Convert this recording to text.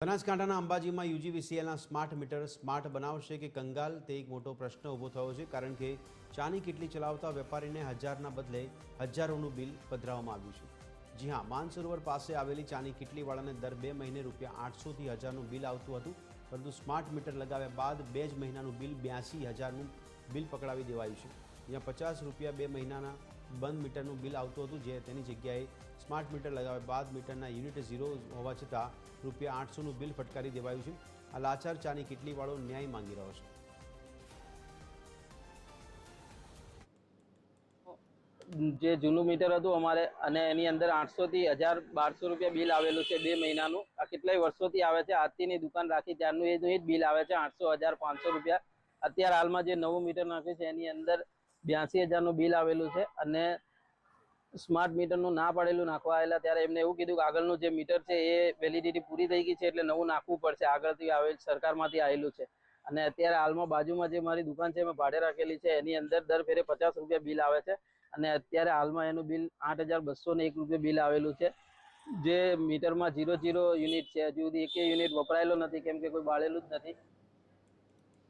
બનાસકાંઠાના અંબાજીમાં યુજીવીસીએલના smart meter smart બનાવશે કે કંગાલ? તે એક મોટો પ્રશ્ન ઊભો થયો છે, કારણ કે ચાની કેટલી ચલાવતા વેપારીને હજારના બદલે હજારોનું બિલ પધરાવવામાં આવ્યું છે. જી હા, માનસરોવર પાસે આવેલી ચાની કેટલીવાળાને દર બે મહિને રૂપિયા આઠસોથી હજારનું બિલ આવતું હતું, પરંતુ સ્માર્ટ મીટર લગાવ્યા બાદ બે જ મહિનાનું બિલ બ્યાસી હજારનું બિલ પકડાવી દેવાયું છે. જ્યાં પચાસ રૂપિયા બે મહિનાના બંધ મીટરનું બિલ આવતું હતું જે તેની જગ્યાએ સ્માર્ટ મીટર લગાવ્યા બાદ મીટરના યુનિટ ઝીરો હોવા છતાં રૂપિયા આઠસોનું બિલ ફટકારી દેવાયું છે. આ લાચાર ચાની કેટલીવાળો ન્યાય માંગી રહ્યો છે. જે જૂનું મીટર હતું અમારે, અને એની અંદર આઠસોથી હજાર બારસો રૂપિયા બિલ આવેલું છે બે મહિનાનું. આ કેટલાય વર્ષોથી આવે છે આજથીની દુકાન રાખી ત્યારનું એનું જ બિલ આવે છે, આઠસો, હજાર, પાંચસો રૂપિયા. અત્યારે હાલમાં જે નવું મીટર નાખ્યું છે, એની અંદર બ્યાસી હજારનું બિલ આવેલું છે અને સ્માર્ટ મીટરનું ના પાડેલું નાખવા આવેલા ત્યારે એમને એવું કીધું કે આગળનું જે મીટર છે એ વેલિડિટી પૂરી થઈ ગઈ છે એટલે નવું નાખવું પડશે. આગળથી આવેલ સરકારમાંથી આવેલું છે. અને અત્યારે હાલમાં બાજુમાં જે મારી દુકાન છે એમાં ભાડે રાખેલી છે. એની અંદર દર ફેરે પચાસ રૂપિયા બિલ આવે છે. અને અત્યારે હાલમાં એનું બિલ આઠ હજાર બસો ને એક રૂપિયા બિલ આવેલું છે. જે મીટરમાં જીરો જીરો યુનિટ છે. હજુ સુધી એકે યુનિટ વપરાયેલો નથી. કેમ કે કોઈ બાળેલું જ નથી.